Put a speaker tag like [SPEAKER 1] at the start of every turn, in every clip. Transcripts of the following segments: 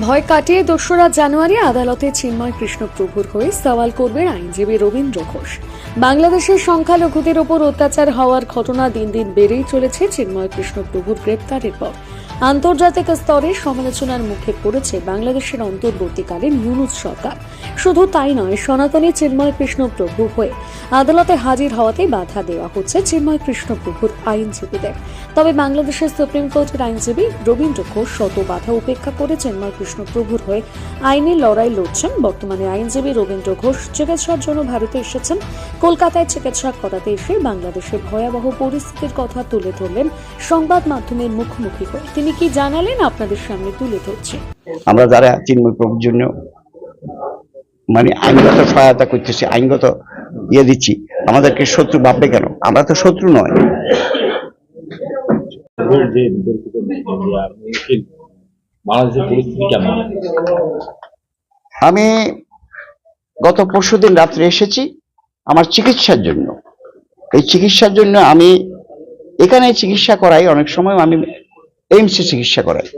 [SPEAKER 1] ভয় কাটিয়ে দোসরা জানুয়ারি আদালতে চিন্ময় কৃষ্ণপ্রভুর হয়ে সওয়াল করবেন আইনজীবী রবীন্দ্র ঘোষ। বাংলাদেশের সংখ্যালঘুদের ওপর অত্যাচার হওয়ার ঘটনা দিন দিন বেড়েই চলেছে চিন্ময় কৃষ্ণপ্রভুর গ্রেপ্তারের পর। আন্তর্জাতিক স্তরে সমালোচনার মুখে পড়েছে বাংলাদেশের অন্তর্বর্তীকালীন ইউনুস সরকার। শুধু তাই নয়, সনাতনী চিন্ময় কৃষ্ণপ্রভু হয়ে আদালতে হাজির হওয়াতে বাধা দেওয়া হচ্ছে চিন্ময় কৃষ্ণপ্রভুর আইনজীবীদের। তবে বাংলাদেশের সুপ্রিম কোর্টের আইনজীবী রবীন্দ্র ঘোষ শত বাধা উপেক্ষা করে চিন্ময় কৃষ্ণপ্রভুর হয়ে আইনি লড়াই লড়ছেন। বর্তমানে আইনজীবী রবীন্দ্র ঘোষ চিকিৎসার জন্য ভারতে এসেছেন। কলকাতায় চিকিৎসা করাতে এসে বাংলাদেশের ভয়াবহ পরিস্থিতির কথা তুলে ধরলেন সংবাদ মাধ্যমের মুখোমুখি হয়ে। তিনি কি জানালেন? আপনাদের সামনে তুলে ধরছি।
[SPEAKER 2] আমরা যারা চিন্ময় প্রভুর জন্য মানে আইনগত সহায়তা করতেছি আইনগত ইয়ে দিচ্ছি আমাদেরকে শত্রু ভাববে কেন? আমরা তো শত্রু নয়।
[SPEAKER 3] বাংলাদেশের পরিস্থিতি কেমন?
[SPEAKER 2] আমি গত পরশুদিন রাত্রে এসেছি আমার চিকিৎসার জন্য। এই চিকিৎসার জন্য আমি এখানে চিকিৎসা করাই, অনেক সময় আমি এইমসে চিকিৎসা করাই।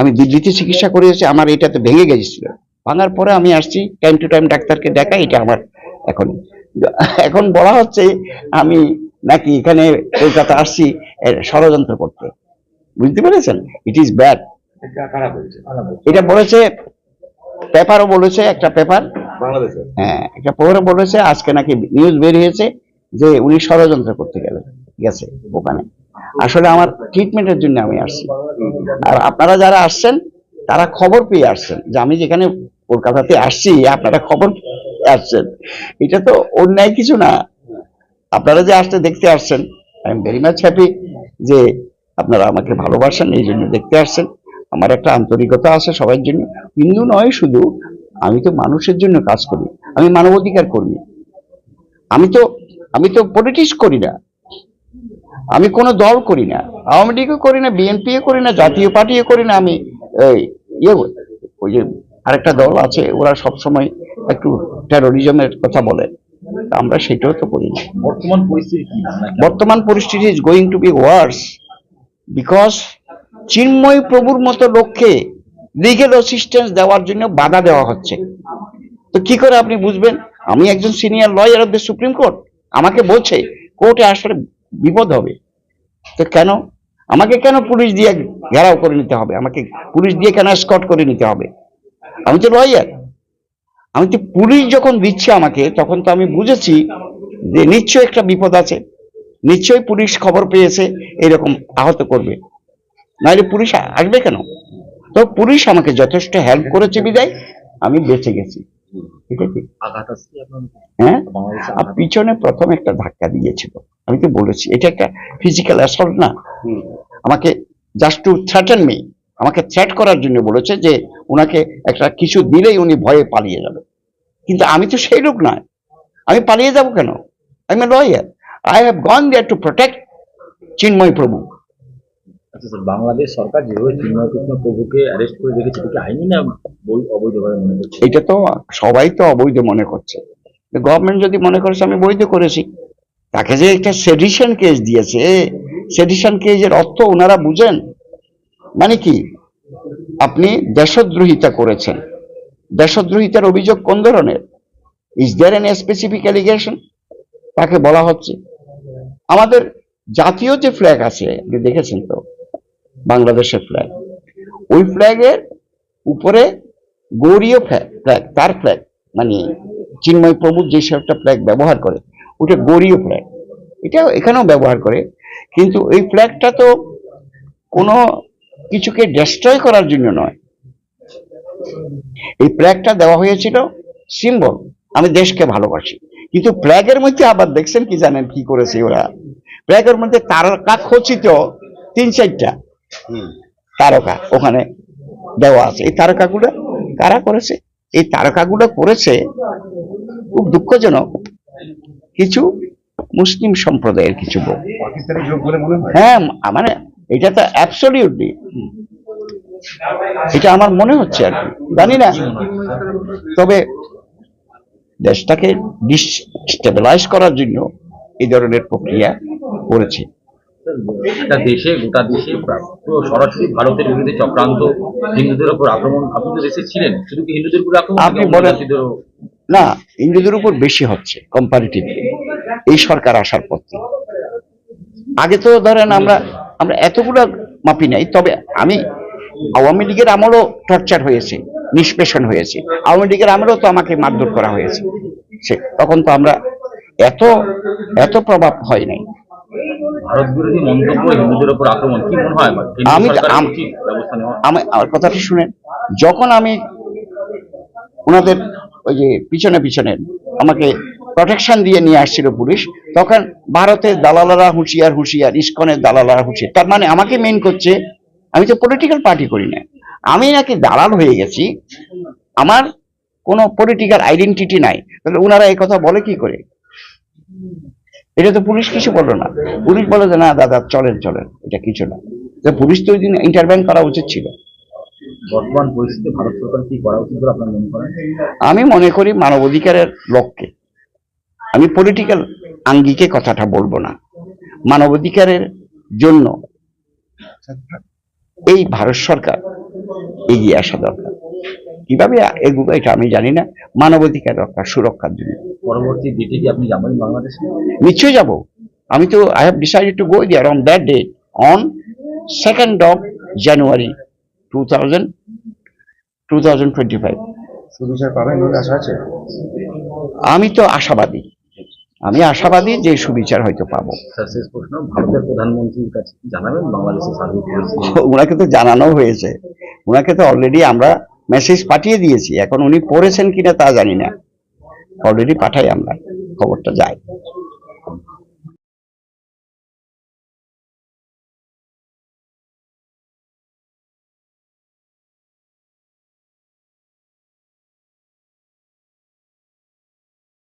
[SPEAKER 2] আমি দিল্লিতে চিকিৎসা করিয়েছি, আমার এটাতে ভেঙে গেছিল। ভাঙার পরে আমি আসছি টাইম টু টাইম ডাক্তারকে দেখা এটা আমার এখন। এখন বলা হচ্ছে আমি নাকি এখানে কলকাতা আসছি ষড়যন্ত্র করতে। বুঝতে পেরেছেন? ইট ইজ ব্যাড এটা বলেছে? পেপারও বলেছে একটা পেপার। হ্যাঁ একটা পেপারও বলেছে আজকে নাকি নিউজ বের হয়েছে যে উনি ষড়যন্ত্র করতে গেলেন গেছে ওখানে। আসলে আমার ট্রিটমেন্টের জন্য আমি আসছি। আর আপনারা যারা আসছেন তারা খবর পেয়ে আসছেন যে আমি যেখানে কলকাতাতে আসছি আপনারা খবর পেয়ে আসছেন। এটা তো অন্যায় কিছু না। আপনারা যে আসতে দেখতে আসছেন I am very much happy যে আপনারা আমাকে ভালোবাসেন এই জন্য দেখতে আসছেন। আমার একটা আন্তরিকতা আছে সবার জন্য। হিন্দু নয় শুধু আমি তো মানুষের জন্য কাজ করি। আমি মানবাধিকার কর্মী। আমি তো আমি তো পলিটিক্স করি না। আমি কোনো দল করি না। আওয়ামী লীগও করি না বিএনপিও করি না জাতীয় পার্টিও করি না আমি। এই, ইয়ে ওই যে আরেকটা দল আছে ওরা সবসময় একটু টেরোরিজমের কথা বলে। আমরা সেটাও তো করি না।
[SPEAKER 3] বর্তমান পরিস্থিতি
[SPEAKER 2] বর্তমান পরিস্থিতি is going to be worse because Chinmoy প্রভুর মতো লোককে লিগেল অ্যাসিস্ট্যান্স দেওয়ার জন্য বাধা দেওয়া হচ্ছে। তো কি করে আপনি বুঝবেন? আমি একজন senior lawyer of the Supreme Court আমাকে বলছে, কোর্টে আসলে বিপদ হবে। তো কেন? আমাকে কেন পুলিশ দিয়ে ঘেরাও করে নিতে হবে? আমাকে পুলিশ দিয়ে কেন স্কট করে নিতে হবে? আমি তো লয়ার আমি তো পুলিশ যখন দিচ্ছে আমাকে, তখন তো আমি বুঝেছি যে নিশ্চয়ই একটা বিপদ আছে। নিশ্চয়ই পুলিশ খবর পেয়েছে, এরকম আহত করবে। নাহলে পুলিশ আসবে কেন? তো পুলিশ আমাকে যথেষ্ট হেল্প করেছে বিদায় আমি বেঁচে গেছি। ঠিক আছে? হ্যাঁ? আর পিছনে প্রথম একটা ধাক্কা দিয়েছিল। আমি তো বলেছি এটা একটা ফিজিক্যাল অ্যাসল্ট না। আমাকে জাস্ট টু থ্রেটেন মি আমাকে থ্রেট করার জন্য বলেছে যে ওনাকে একটা কিছু দিলেই উনি ভয়ে পালিয়ে যাবে। কিন্তু আমি তো সেই লোক নয়। আমি পালিয়ে যাব কেন? I am lawyer I have gone there to protect Chinmoy Prabhu
[SPEAKER 3] আচ্ছা বাংলাদেশ সরকার যেভাবে চিন্ময় কৃষ্ণ প্রভুকে অ্যারেস্ট করে রেখেছে, এটা আইনি না অবৈধভাবে মনে করছে?
[SPEAKER 2] এটা তো সবাই তো অবৈধ মনে করছে। গভর্নমেন্ট যদি মনে করেছে আমি বৈধ করেছি। তাকে যে একটা সেডিশন কেস দিয়েছে সেডিশন কেসের অর্থ ওনারা বুঝেন? মানে কি? আপনি দেশদ্রোহিতা করেছেন। দেশদ্রোহিতার অভিযোগ কোন ধরনের? Is there an specific allegation তাকে বলা হচ্ছে। আমাদের জাতীয় যে ফ্ল্যাগ আছে, আপনি দেখেছেন তো? বাংলাদেশের ফ্ল্যাগ ওই ফ্ল্যাগের উপরে গৌরীয় ফ্ল্যাগ তার ফ্ল্যাগ মানে চিন্ময় প্রভু যে একটা ফ্ল্যাগ ব্যবহার করে, ওটা গৌরীয় ফ্ল্যাগ এটা এখানেও ব্যবহার করে, কিন্তু এই ফ্ল্যাগটা তো কোনো কিছুকে ডেস্ট্রয় করার জন্য নয়। এই ফ্ল্যাগটা দেওয়া হয়েছিল সিম্বল আমি দেশকে ভালোবাসি। কিন্তু ফ্ল্যাগের মধ্যে আবার দেখছেন কি জানেন কি করেছে ওরা? ফ্ল্যাগের মধ্যে তারকা খচিত তিন চারটা। তারকা ওখানে দেওয়া আছে। এই তারকাগুলো কারা করেছে? এই তারকাগুলো করেছে খুব দুঃখজনক কিছু মুসলিম সম্প্রদায়ের কিছু লোক।
[SPEAKER 3] হয়?
[SPEAKER 2] হ্যাঁ মানে এটা তো অ্যাবসলিউটলি এটা আমার মনে হচ্ছে আর কি। জানি না। তবে দেশটাকে ডিস্টেবিলাইজ করার জন্য এই ধরনের প্রক্রিয়া করেছে।
[SPEAKER 3] একটা দেশে গোটা দেশে পুরো সরাসরি ভারতের বিরুদ্ধে চক্রান্ত হিন্দুদের উপর আক্রমণ। আপনি তো দেশে ছিলেন শুধু কি হিন্দুদের উপর আক্রমণ
[SPEAKER 2] আপনি বলেন। না হিন্দুদের উপর বেশি হচ্ছে কম্পারিটিভ এই সরকার আসার পর থেকে। আগে তো ধরেন আমরা আমরা এতগুলো মাপি নাই তবে আমি আওয়ামী লীগের আমলও টর্চার হয়েছে নিষ্পেষণ হয়েছে। আওয়ামী লীগের আমলেও তো আমাকে মারধর করা হয়েছে। সে তখন তো আমরা এত এত প্রভাব হয় নাই।
[SPEAKER 3] ভারত বিরোধী মন্তব্য হিন্দুদের উপর আক্রমণ কি মনে হয়?
[SPEAKER 2] আমি-
[SPEAKER 3] সরকারের
[SPEAKER 2] আম-
[SPEAKER 3] উচিত ব্যবস্থা নেওয়া?
[SPEAKER 2] আমি আমার কথাটা শুনেন যখন আমি ওনাদের ওই যে পিছনে পিছনে আমাকে প্রোটেকশন দিয়ে নিয়ে আসছিল পুলিশ তখন ভারতের দালালারা হুঁশিয়ার হুঁশিয়ার ইস্কনের দালালারা হুঁশিয়ার তার মানে আমাকে মেন করছে আমি তো পলিটিক্যাল পার্টি করি না। আমি নাকি দালাল হয়ে গেছি আমার কোনো পলিটিক্যাল আইডেন্টিটি নাই। তাহলে ওনারা এই কথা বলে কি করে? এটা তো পুলিশ কিছু বলল না। পুলিশ বলে যে না দাদা চলেন চলেন। এটা কিছু না। তো পুলিশ তো ওই দিন ইন্টারভেন করা উচিত ছিল।
[SPEAKER 3] বর্তমান পরিস্থিতিতে ভারত সরকার কি করা উচিত বলে আপনার মনে করেন?
[SPEAKER 2] আমি মনে করি মানব অধিকারের লক্ষ্যে। আমি পলিটিক্যাল আঙ্গিকে কথাটা বলব না। মানবাধিকারের জন্য এই ভারত সরকার এগিয়ে আসা দরকার। কীভাবে এগুলো এটা আমি জানি না। মানবাধিকার রক্ষা সুরক্ষার জন্য।
[SPEAKER 3] পরবর্তী ডেটে কি আপনি যাবেন বাংলাদেশে?
[SPEAKER 2] নিশ্চয়ই যাব। আমি তো I have decided to go there on that day on second of January two thousand two thousand twenty five
[SPEAKER 4] সুবিচার পাবেন? আশা আছে?
[SPEAKER 2] আমি তো আশাবাদী। আমি আশাবাদী যে সুবিচার হয়তো পাবো।
[SPEAKER 3] প্রধানমন্ত্রীর কাছে জানাবেন
[SPEAKER 2] ওনাকে তো জানানো হয়েছে। ওনাকে তো অলরেডি আমরা মেসেজ পাঠিয়ে দিয়েছি। এখন উনি পড়েছেন কিনা তা জানি না। অলরেডি পাঠাই আমরা খবরটা যায়।